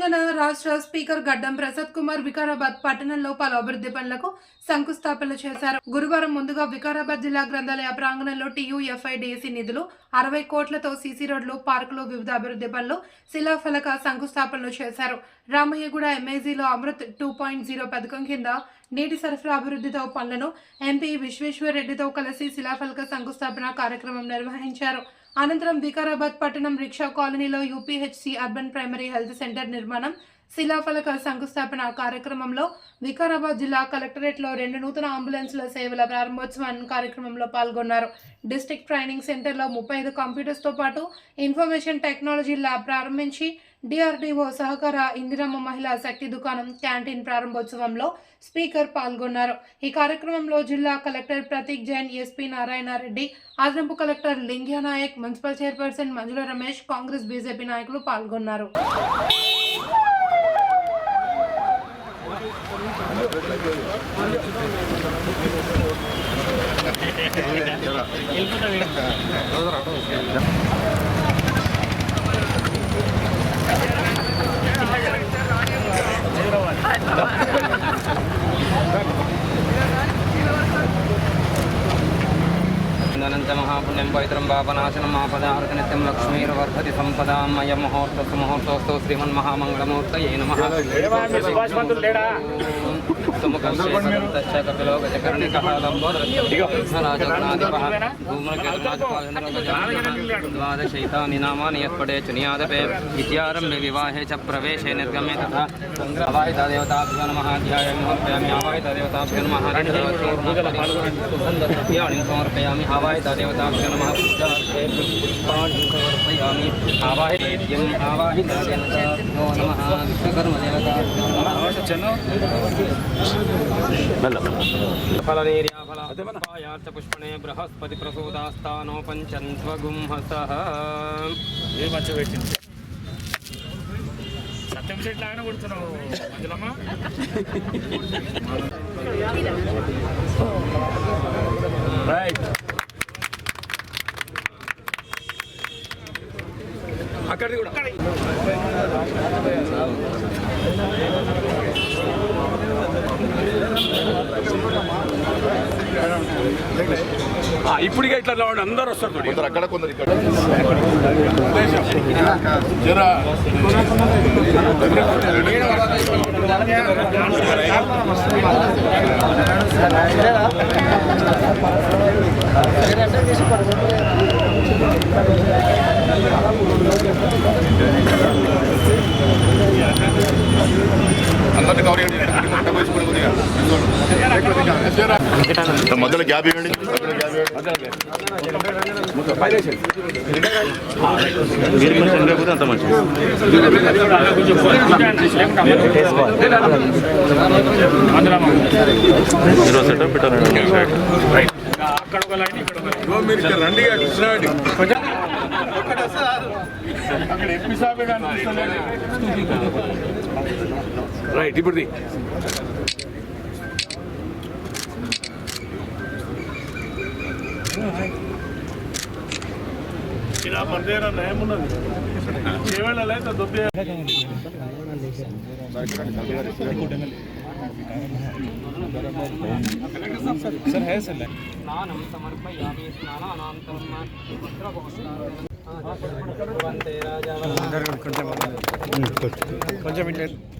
తెలంగాణ రాష్ట్ర స్పీకర్ గడ్డం ప్రసాద్ కుమార్ వికారాబాద్ పట్టణంలో పలు అభివృద్ధి పనులకు శంకుస్థాపనలు చేశారు. గురువారం ముందుగా వికారాబాద్ జిల్లా గ్రంథాలయ ప్రాంగణంలో టీయూఎఫ్ఐడిసి నిధులు అరవై కోట్లతో సీసీ రోడ్లు పార్కులు వివిధ అభివృద్ధి పనులు శిలాఫలక శంకుస్థాపనలు చేశారు. రామయ్యగూడ ఎంఐజీలో అమృత్ టూ పాయింట్ జీరో పథకం కింద నీటి సరఫరా అభివృద్ధితో పనులను ఎంపీ విశ్వేశ్వర్ రెడ్డితో కలిసి శిలాఫలక శంకుస్థాపన కార్యక్రమం నిర్వహించారు. అనంతరం వికారాబాద్ పట్టణం రిక్షా కాలనీలో UPHC urban primary health centre నిర్మాణం శిలాఫలక శంకుస్థాపన కార్యక్రమంలో వికారాబాద్ జిల్లా కలెక్టరేట్లో రెండు నూతన అంబులెన్స్ల సేవల ప్రారంభోత్సవం కార్యక్రమంలో పాల్గొన్నారు. డిస్ట్రిక్ట్ ట్రైనింగ్ సెంటర్లో ముప్పై ఐదు కంప్యూటర్స్తో పాటు ఇన్ఫర్మేషన్ టెక్నాలజీ ల్యాబ్ ప్రారంభించి డిఆర్డీఓ సహకార ఇందిరమ్మ మహిళా శక్తి దుకాణం క్యాంటీన్ ప్రారంభోత్సవంలో స్పీకర్ పాల్గొన్నారు. ఈ కార్యక్రమంలో జిల్లా కలెక్టర్ ప్రతీక్ జైన్ ఎస్పీ నారాయణరెడ్డి అదనపు collector Lingya Naik municipal chairperson Manjula Ramesh Congress BJP నాయకులు పాల్గొన్నారు. పవిత్రం పాపనాశనం ఆపదార్క నిత్యం లక్ష్మీర్వర్ధతి సంపదాం అయం ముహూర్తస్సు ముహూర్తోస్తు శ్రీమన్మహామంగళమూర్తయే నమః. సుముఖం కపిలో గజకర్ణికः లంబోదరరాజగణాధిపः ధూమ్రకేతునాథపాలేంద్రగజాననः ద్వాదశైతాని నామాని యత్పడేచు నియాదపే విద్యారంభే వివాహే చ ప్రవేశే నిర్గమే తథా అవాహిత దేవతాభ్యో నమః ధ్యాయామి సమర్పయామి అవాహిత దేవతాభ్యో నమః పుష్పాణి సమర్పయామి అవాహిత దేవతాభ్యో నమః పుష్పార్థే పుష్పాణి సమర్పయామి పుష్పణే బృహస్పతి ప్రసూదాస్తానో పంచంత్వగుంహసః ఏ మంచిగా పెట్టింది సత్యం సెట్ లాగానే కొడుతున్నావు మంజులమ్మ. రైట్ అక్కడిది కూడా ఇప్పుడు ఇట్లా రావడం అందరూ వస్తారు కొందరు అక్కడ కొందరు ఇక్కడ. అందరినీ కవర్ చేయండి. మొదలు గ్యాప్ ఇవ్వండి. కొద్దిగా. మధ్యలో గ్యాప్ ఇవ్వండి మధ్యలో గ్యాప్ ఇవ్వండి రైట్ అక్కడ ఒక లైన్ ఇక్కడ ఒక లైన్ రైట్ ఇప్పుడు ఇలా పడితే నయం ఉన్నది ఏమైనా లేదా దొబ్బే కొంచెం ఇట్లా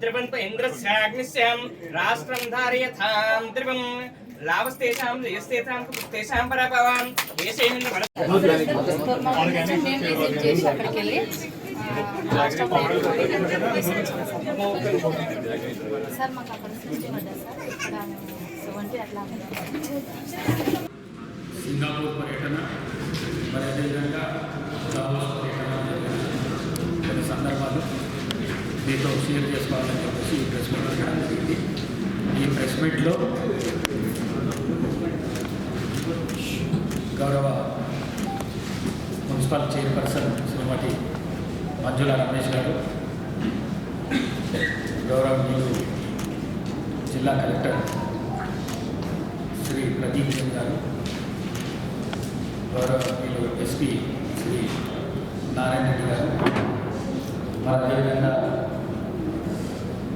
ద్రవంత ఇంద్రస్యాగ్నిశ్యాం రాష్ట్రం ధారయథాం ద్రవం. లాభస్తేషాం జయస్తేషాం పుస్తేషాం పరాభవాం. దేశేంద్ర అక్కడికి వెళ్ళి సార్ మాకు అక్కడ పడ్డా సార్. అట్లా. సింగపూర్ పర్యటన మరి అదేవిధంగా దావోస్ పర్యటన కొన్ని సందర్భాలు మీతో షేర్ చేసుకోవాలని చెప్పేసి ఈ ప్రెస్ మీట్ పెట్టడం జరిగింది. ఈ ప్రెస్ మీట్లో గౌరవ మున్సిపల్ చైర్పర్సన్ శ్రీమతి మంజుల రమేష్ గారు గౌరవనీయులు జిల్లా కలెక్టర్ శ్రీ ప్రదీప్ సింగ్ గారు గౌరవనీయులు ఎస్పీ శ్రీ నారాయణ రెడ్డి గారు మరి అదేవిధంగా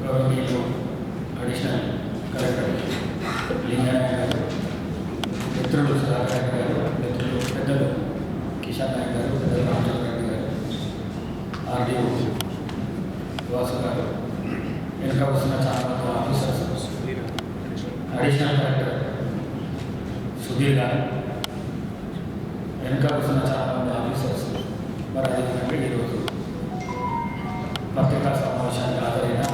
గౌరవనీయులు అడిషనల్ కలెక్టర్ లింగనాయక్ గారు మిత్రులు సుధాకర్ గారు మిత్రులు పెద్దలు కిషన్ నాయక్ గారు పెద్దలు రామచంద్ర రెడ్డి గారు ఆర్డీఓ వాసు గారు వెనుక వస్తున్న చాలా మంది ఆఫీసర్స్ అడిషనల్ కలెక్టర్ సుధీర్ గారు వెనుక వస్తున్న చాలా ఆఫీసర్స్ మరి అదేవిధంగా ఈరోజు పత్రికా సమావేశానికి హాజరైన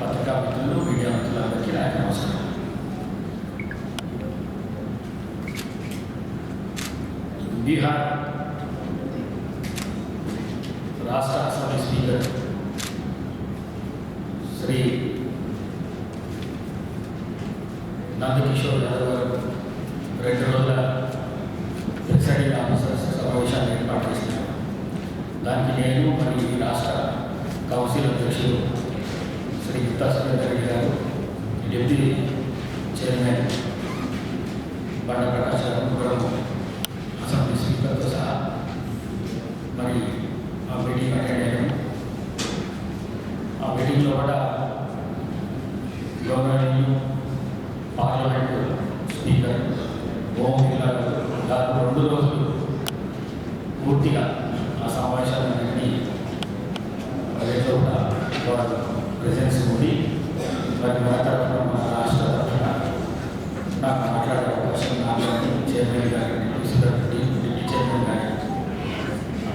పత్రికా మిత్రులు మీడియా మిత్రులందరికీ నాకు నమస్కారం. బీహార్ రాష్ట్ర అసెంబ్లీ స్పీకర్ శ్రీ నందకిషోర్ యాదవ్ గారు రెండు రోజుల ప్రిసైడింగ్ ఆఫీసర్స్ సమావేశాన్ని ఏర్పాటు చేసినారు దానికి నేను మరియు ఈ రాష్ట్ర కౌన్సిల్ అధ్యక్షులు శ్రీ గుప్తా సురేందర్ రెడ్డి గారు డిప్యూటీ చైర్మన్ బండ ప్రకాష్ గారు ముగ్గురు అసెంబ్లీ స్పీకర్తో సహా మరి ఆ మీటింగ్ అటెండ్ అయ్యాము ఆ మీటింగ్లో కూడా గవర్నర్లు పార్లమెంటు స్పీకర్ ఓం బిర్లా గారు దాదాపు రెండు రోజులు పూర్తిగా ఆ సమావేశాలన్నింటినీ ప్రజల్లో కూడా వారు ప్రెజెన్స్ ఉండి మరి మన తరఫున మన రాష్ట్ర తరఫున నాకు మాట్లాడే అవకాశం నాకు చైర్మన్ గారిని ప్రెసిడెంట్ డిప్యూటీ చైర్మన్ గారిని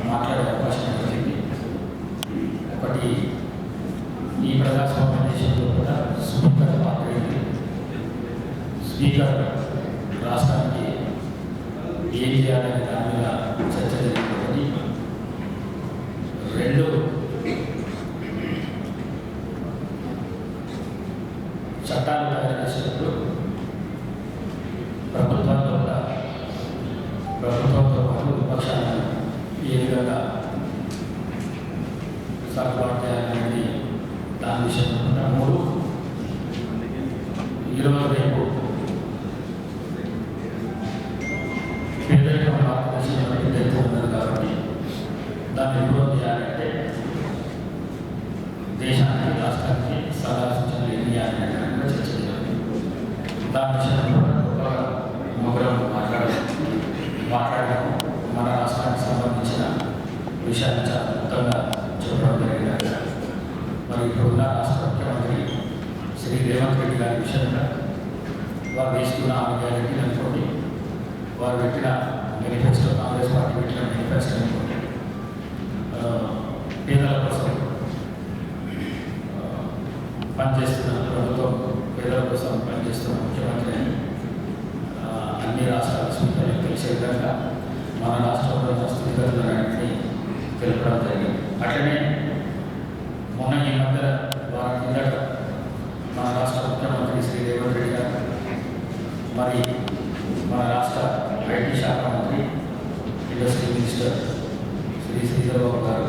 మాట్లాడే అవకాశం కలిగింది ఒకటి ఈ ప్రజాస్వామ్య దేశంలో కూడా స్పీకర్ పాత్ర ఏంటి స్పీకర్ రాష్ట్రానికి ఏం చేయాలనే దాని మీద చర్చ జరిగింది ఒకటి రెండు చట్టాలు తయారు చేసేటప్పుడు ప్రభుత్వంలో కూడా ప్రభుత్వంతో పాటు విపక్షాలను ఏ విధంగా సర్దుబాటు చేయాలనేది దాని విషయంలో కూడా మూడు ఈరోజు రేపు పేదరికం భారతదేశంలో పెద్ద ఉన్నది కాబట్టి దాన్ని ఇంప్రూవ్ చేయాలంటే దేశానికి రాష్ట్రానికి సలహా సూచనలు ఏమి చేయాలనే దాని మీద చర్చ జరిగింది దాని విషయంలో కూడా గొప్పగా ముగ్గురం మాట్లాడారు మాట్లాడడం మన రాష్ట్రానికి సంబంధించిన విషయాన్ని చాలా మొత్తంగా చెప్పడం జరిగింది. మరి ఇప్పుడున్న రాష్ట్ర ముఖ్యమంత్రి శ్రీ రేవంత్ రెడ్డి గారి విషయంగా వారు వేసుకున్న ఆరోగ్యాలకి అనుకోండి వారు పెట్టిన మేనిఫెస్టో కాంగ్రెస్ పార్టీ పెట్టిన మేనిఫెస్టో అనుకోండి పేదల కోసం పనిచేస్తున్న ప్రభుత్వం పేదల కోసం పనిచేస్తున్న ముఖ్యమంత్రి అని ఆ, అన్ని రాష్ట్రాల స్పీకర్లకు తెలిసే విధంగా మన రాష్ట్రంలో ఉన్న స్థితిగతులన్నింటినీ తెలపడం జరిగింది. అట్లనే మొన్న ఈ మధ్య వారం కిందట మన రాష్ట్ర ముఖ్యమంత్రి శ్రీ రేవంత్ రెడ్డి గారు మరి మన రాష్ట్ర ఐటీ శాఖ మంత్రి ఇండస్ట్రీ మినిస్టర్ శ్రీ శ్రీధరబాబు గారు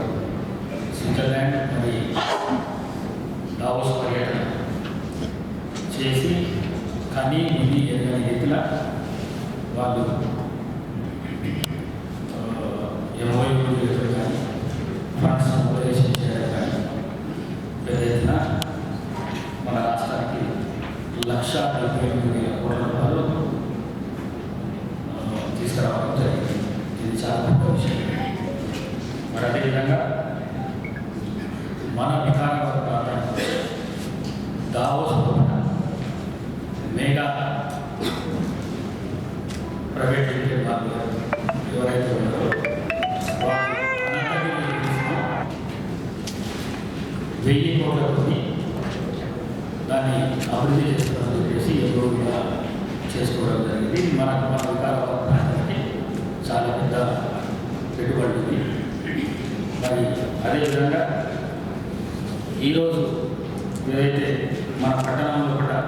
స్విట్జర్లాండ్ మరి దావోస్ పర్యటన చేసి కానీ ఇది ఎరగని రీతిలో వాళ్ళు Aleluya. వెయ్యి దాన్ని అభివృద్ధి చేస్తున్నామని చెప్పేసి యోగా కూడా చేసుకోవడం జరిగింది. మనకు మన వికారాబాద్ ప్రాంతానికి చాలా పెద్ద పెట్టుబడి మరి అదేవిధంగా ఈరోజు ఏదైతే మన పట్టణ కూడా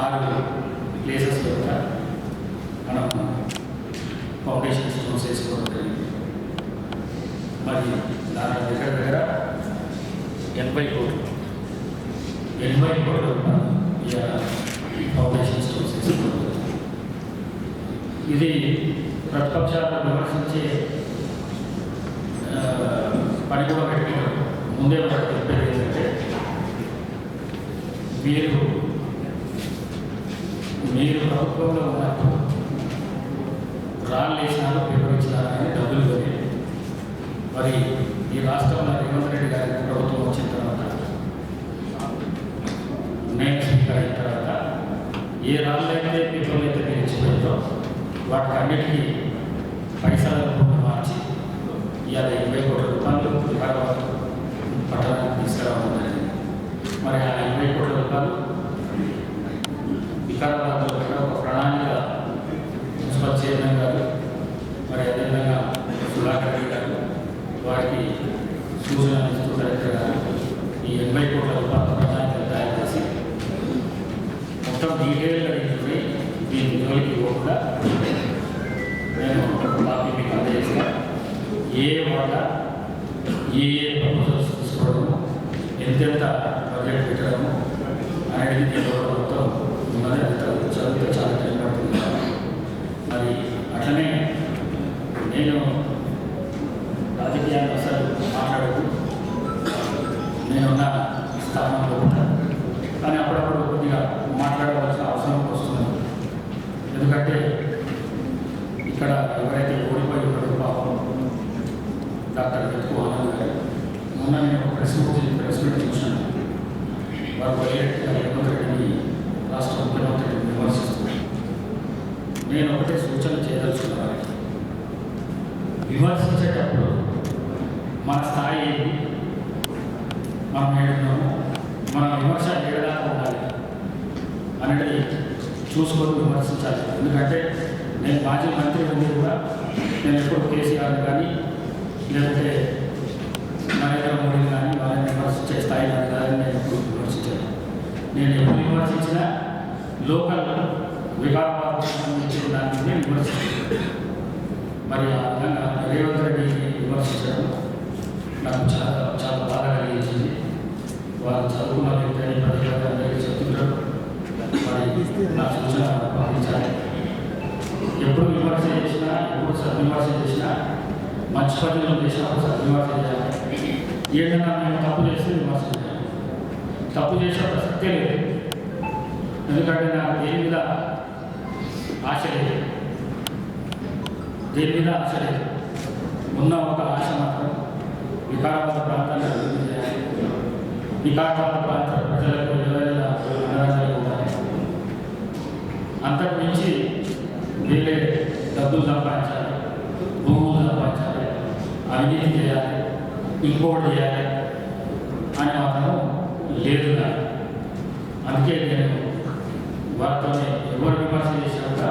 ఆరు ప్లేసెస్లో కూడా మనం ఫౌండేషన్ స్టోన్స్ వేసుకోవడం జరిగింది మరి దాని దగ్గర దగ్గర ఎనభై కోట్లు ఎనభై కోట్ల రూపాయలు ఇవాళ ఫౌండేషన్ స్టోన్స్ వేసుకోవడం జరిగింది. ఇది ప్రతిపక్షాలను విమర్శించే పని కూడా పెట్టుకున్నారు ముందే మనకు చెప్పేది ఏంటంటే మీరు మీరు ప్రభుత్వంలో ఉన్నప్పుడు రాళ్ళు వేసినారు పేపర్ ఇచ్చినారు అని డబ్బులు కొని మరి ఈ రాష్ట్రంలో రేవంత్ రెడ్డి గారి ప్రభుత్వం వచ్చిన తర్వాత నేను స్పీకర్ అయిన తర్వాత ఏ రాళ్ళు అయితే పేపర్లు వాటికి అన్నిటికీ పైసల రూపంలో మార్చి ఇవాళ ఇరవై కోట్ల రూపాయలు వికారాబాద్ పట్టణానికి తీసుకురావడం జరిగింది. మరి ఆ ఇరవై కోట్ల రూపాయలు వికారాబాద్లో కూడా ఒక ప్రణాళిక మున్సిపల్ చైర్మన్ గారు మరి అదేవిధంగా సుధాకర్ రెడ్డి గారు వారికి సూచన ఇస్తూ కలెక్టర్ గారు ఈ ఎనభై కోట్ల రూపాయల ప్రణాళిక తయారు చేసి మొత్తం డీటెయిల్గా తీసుకుని ఈ జోలికి పోకుండా నేను ఒక మీకు అందజేస్తా ఏ వాట ఏ ఏ ప్రపోజల్స్ తీసుకోవడము ఎంతెంత బడ్జెట్ పెట్టడము అనేది దీనిలో మొత్తం ఉన్నది చదివితే చాలా తెలియబడుతుంది. మరి అట్లనే నేను ఇక్కడ ఎవరైతే ఓడిపోయి ఉన్నారో పాపం డాక్టర్ వెతుకు ఆనంద్ గారు మొన్న నేను ఒక ప్రెస్ ప్రెస్ మీట్ చూశాను. వారు వైలెట్ రేవంత్ రెడ్డిని రాష్ట్ర ముఖ్యమంత్రి విమర్శిస్తున్నారు. నేను ఒకటే సూచన చేయదలుచుకున్న వారికి. విమర్శించేటప్పుడు మన స్థాయి మనం ఏడున్నాము? మన విమర్శ ఏడదాకా ఉండాలి? అనేది చూసుకొని విమర్శించాలి. ఎందుకంటే నేను మాజీ మంత్రి ఉంది కూడా నేను ఎప్పుడు కేసీఆర్ కానీ లేకపోతే నరేంద్ర మోడీ కానీ వాళ్ళని విమర్శించే స్థాయిలో కానీ నేను ఎప్పుడు విమర్శించాను నేను ఎప్పుడు విమర్శించినా లోకల్ వికారాబాద్ సంబంధించిన దాని మీద విమర్శించాను మరి ఆ విధంగా రేవంత్ రెడ్డిని విమర్శించడం నాకు చాలా చాలా బాధ కలిగించింది. వారు చదువుకున్న వ్యక్తి అని ప్రతి ఒక్కరు అందరికీ చెప్తున్నారు మరి నా సూచన పాటించాలి. ఎప్పుడు విమర్శ చేసినా ఎప్పుడు సద్విమర్శ చేసినా మంచి పనులు చేసినప్పుడు సద్విమర్శ చేయాలి. ఏదైనా మేము తప్పు చేస్తే విమర్శ చేయాలి. తప్పు చేసే ప్రసక్తే లేదు. ఎందుకంటే నాకు దేని మీద ఆశ లేదు. దేని మీద ఆశ లేదు. ఉన్న ఒక ఆశ మాత్రం వికారాబాద్ ప్రాంతాన్ని అభివృద్ధి చేయాలి. వికారాబాద్ ప్రాంత ప్రజలకు ఇరవై అండదండలు అంతకు మించి వీళ్ళే డబ్బులు సంపాదించాలి భూములు సంపాదించాలి అవినీతి చేయాలి ఇంకోటి చేయాలి అని మాత్రం లేదు నాకు అందుకే నేను వారితో ఎవరు విమర్శ చేసినా కూడా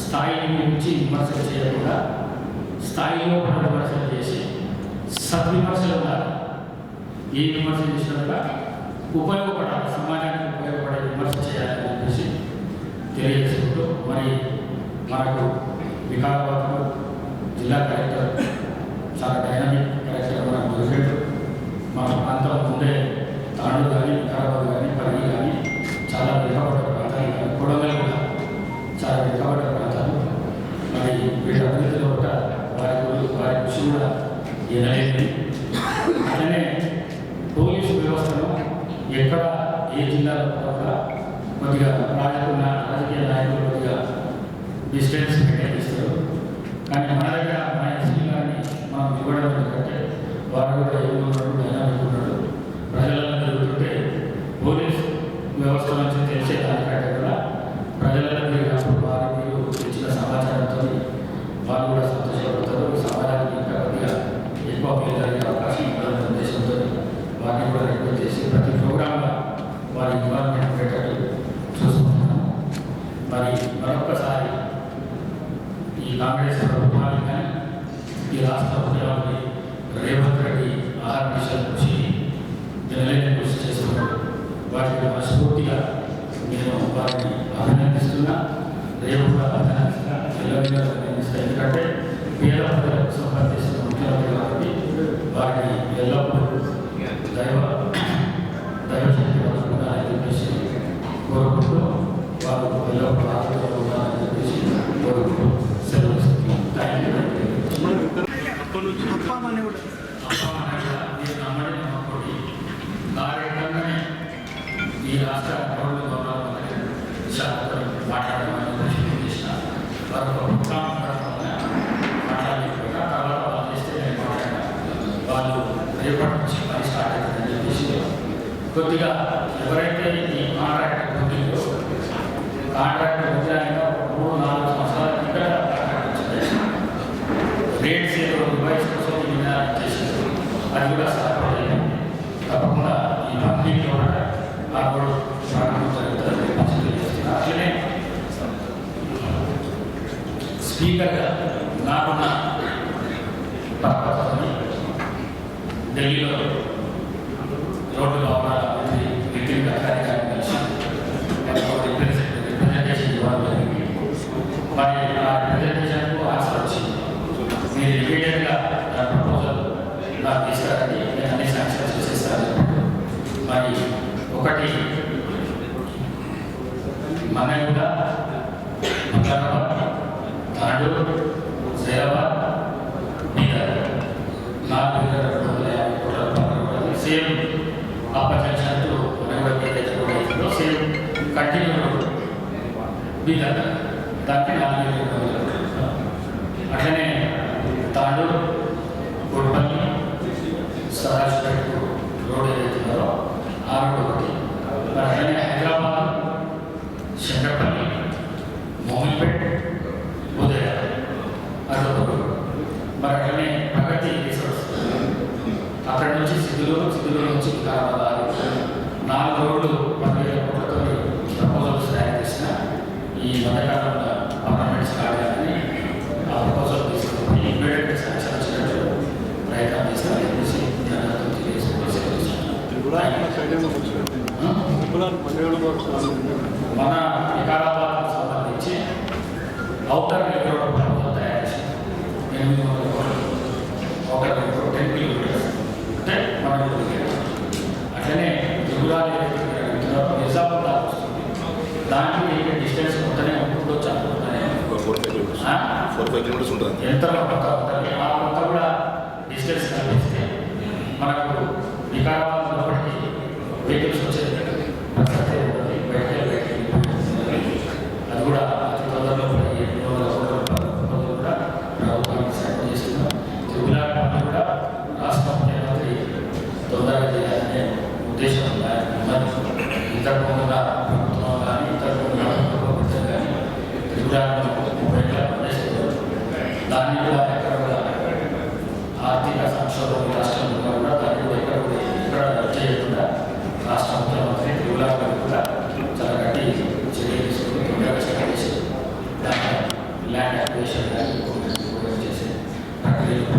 స్థాయిని మించి విమర్శలు చేయకుండా స్థాయిలో కూడా విమర్శలు చేసి సద్విమర్శలు ఉండాలి ఏ విమర్శ చేసినా కూడా ఉపయోగపడాలి సమాజానికి ఉపయోగపడే విమర్శ చేయాలని చెప్పేసి తెలియజేసుకుంటూ మరి మనకు వికారాబాద్లో జిల్లా కలెక్టర్ చాలా డైనమిక్ కలెక్టర్ మనకు మొదలెట్టు మన ప్రాంతం ఉండే తాండూరు కానీ వికారాబాద్ కానీ పరిగి కానీ చాలా వెనుకబడ్డ ప్రాంతాలు కానీ కూడా చాలా వెనుకబడ్డ ప్రాంతాలు. మరి వీటి అభివృద్ధిలో కూడా వారి వారి కృషి కూడా ఎనలేదని అలానే పోలీసు వ్యవస్థను ఎక్కడ ఏ జిల్లాలో కూడా కొద్దిగా రాజకీయ రాజకీయ నాయకులు కొద్దిగా డిస్టెన్స్ మెయింటైన్ చేస్తారు కానీ మన దగ్గర మన ఎస్పీ గారిని మనం ఇవ్వడం ఎందుకంటే వారు కూడా ఎదుగుతున్నారు ఆయన అనుకున్నాడు ప్రజలను పోలీస్ వ్యవస్థ నుంచి తెలిసే దానికంటే भारत है ये రాష్ట్ర ముఖ్యమంత్రి రేవంత్ రెడ్డి ఆహార మిషన్ కృషి జనలేని కృషి చేస్తున్నారు వాటిని మనస్ఫూర్తిగా నేను వారిని అభినందిస్తున్నా రేపు కూడా అభినందిస్తున్నా ఎల్లవేళ అభినందిస్తా ఎందుకంటే పేద ప్రజలకు సంబంధించిన ముఖ్యమంత్రి కాబట్టి వారిని ఎల్లప్పుడూ దైవ దైవశక్తి వస్తుందని చెప్పేసి కోరుకుంటూ వారు ఎల్లప్పుడూ ఆరోగ్యంగా ఉండాలని చెప్పేసి కోరుకుంటూ నుంచి అప్ప అనేవాడు ఈ రాష్ట్ర వాళ్ళు రేపటి నుంచి పని స్టార్ట్ అవుతుందని చెప్పేసి కొద్దిగా ఎవరైతే ఈ కాంట్రాక్ట్ కాంట్రాక్ట్ స్పీకర్గా నాకున్న పరపతిని ఢిల్లీలో రోడ్డు భవనాల వ్యక్తిగత కార్యక్రమం కలిసి రిప్రజెంటేషన్ ఇవ్వడం జరిగింది. మరి ఆ రిప్రజెంటేషన్కు ఆశ వచ్చింది. మీరు ఇమీడియట్గా మీద దక్షిణ ఆంధ్రప్రదేశ్ అట్లనే తాడు గుడ్పల్లి సదాశివపేట రోడ్ ఏదైతే ఆ రోడ్ ఒకటి. అట్లనే హైదరాబాద్ శంకరపల్లి మోమిన్పేట్ ఉదయ అదొక మరి అట్లనే ప్రగతి రిసోర్స్ అక్కడ నుంచి సిద్ధులు సిద్ధుల నుంచి నాలుగు రోడ్లు ఈ మధ్యకాలంలో పర్మనెంట్ స్టార్ట్ కానీ ఆ ప్రపోజల్ తీసుకుని ఇమ్మీడియట్ శాంక్షన్ వచ్చినట్టు ప్రయత్నం చేస్తారని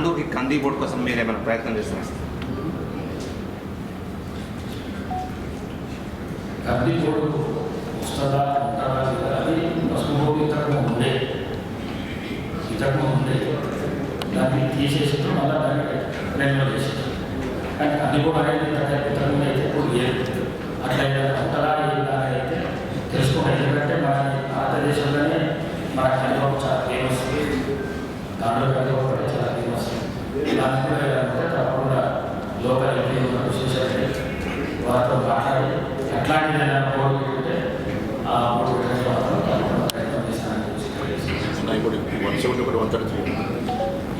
మన తాండూకి కంది బోర్డు కోసం మీరు ఏమైనా ప్రయత్నం చేస్తున్నారు కంది కోడు వస్తుందా ఉంటుందా లేదా అది పసుపు బోర్డు ఇంతకు ఉండే ఇంతకు ఉండే దాన్ని తీసేసి మళ్ళీ దాన్ని రెన్యువల్ చేసేది కానీ కంది బోర్డు అనేది ఇంతకు ఇంతకు ముందు అయితే ఇప్పుడు లేదు అట్లా ఏదైనా ఉంటుందా లేదా అని అయితే తెలుసుకోవాలి ఎందుకంటే మన భారతదేశంలోనే మన కంది బోర్డు చాలా ఫేమస్ దాంట్లో కంది బోర్డు చాలా ఫేమస్ దానికి కూడా. తప్పకుండా లోకల్ ఎంపీ ఉన్న వారితో మాట్లాడి ఎట్లాంటి ఆ బోర్డు మాత్రం ప్రయత్నం చేస్తానని ఇప్పుడు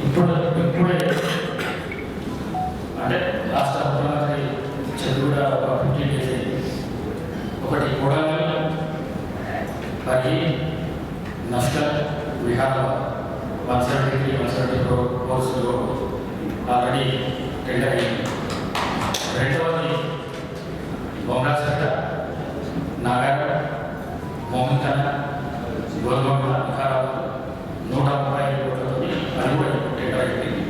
ఇప్పుడే ఇప్పుడే అంటే రాష్ట్ర ముఖ్యమంత్రి చదువు కూడా ఒక ఫిఫ్టీ డేస్ అయింది ఒకటి కొడంగల్ పది Naskal Viharabad one seventy three one seventy four కోర్సులో ఆల్రెడీ టెండర్ అయింది రెండవది బొమ్మరాజపేట నాగార్ మోహన్కన్న గోల్గొండ వికారాబాద్ నూట ముప్పై ఐదు కోట్లతో అది కూడా ఇప్పుడు టెండర్ అయిపోయింది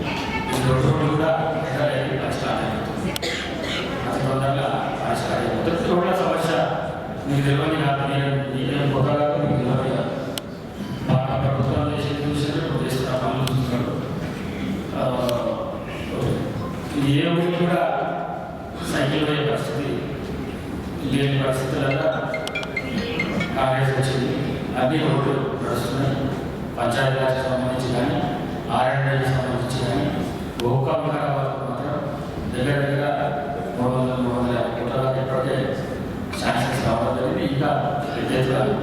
ఈ రెండు రోజులు కూడా టెండర్ అయింది పరిష్కారం అయిపోతుంది అతి తొందరగా పరిష్కారం అయిపోతుంది రోడ్ల సమస్య మీకు తెలియదు కాదు నేను నేను కొత్తగా మీకు తెలియదు కాదు బాగా ప్రభుత్వం చేసే చూసారు ఇప్పుడు చేస్తున్న పనులు చూస్తున్నారు ఆ, ఏ ఊరికి కూడా సైకిల్ పోయే పరిస్థితి లేని పరిస్థితులలో కాంగ్రెస్ వచ్చింది. అన్ని రోడ్లు నడుస్తున్నాయి. పంచాయతీరాజ్ సంబంధించి కానీ ఆర్ఎండ్కి సంబంధించి కానీ ఒక్క వికారాబాద్ మాత్రం దగ్గర దగ్గర మూడు వందల మూడు వందల యాభై కోట్ల దాకా ఇప్పటికే శాంక్షన్స్ రావడం జరిగింది. ఇంకా విద్యార్థులు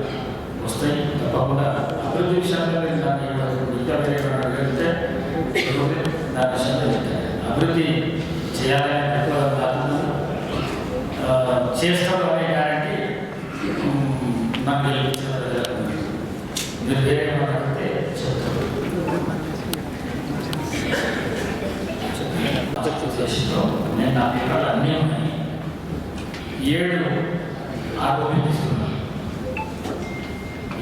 వస్తాయి. తప్పకుండా అభివృద్ధి విషయంలో దాన్ని ఇంకా వేరే అడిగితే దాని విషయంలో చెప్తాను. అభివృద్ధి చేయాలని ఎక్కువ కాకుండా చేస్తాడు అనే గ్యారంటీ నాకు తెలియదు మీరు వేరే ఏమైనా చెప్తాను. నేను నా వివరాలు అన్నీ ఉన్నాయి. ఏడు ఆరోగ్యం తీసుకున్నాను.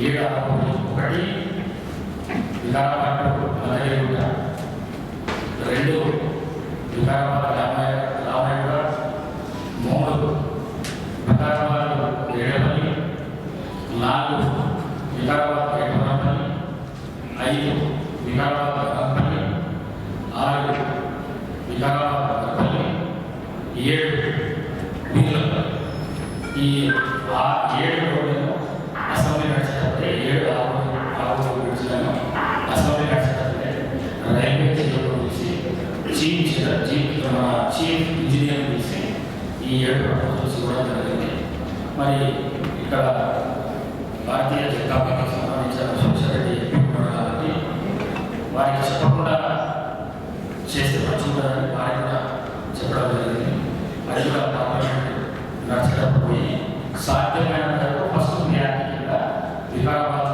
ఏడు ఆరోగ్యం ఒకటి వికారాబాద్ మదగిరిగుట్ట రెండు వికారాబాద్ రామాయ రామాయగూడ మూడు వికారాబాద్ ఏడపల్లి నాలుగు వికారాబాద్ ఏడపల్లి ఐదు వికారాబాద్ రంపల్లి ఆరు వికారాబాద్ రంపల్లి ఏడు వీళ్ళపల్లి ఈ ఆ ఏడు రోడ్లను అసెంబ్లీ నడిచేటప్పుడే చీఫ్ చీఫ్ మన చీఫ్ ఇంజనీర్ తీసి ఈ ఏడు ప్రపోజల్స్ కూడా జరిగింది. మరి ఇక్కడ భారతీయ జనతా పార్టీకి సంబంధించిన శివశరెడ్డి ఎంపీ కాబట్టి వారికి చెప్పకుండా చేస్తే మంచిదని వారికి కూడా చెప్పడం జరిగింది. అది కూడా పార్లమెంట్ నడిచేటప్పుడు సాధ్యమైన మేరకు ఫస్ట్ న్యాయం కింద వికారాబాద్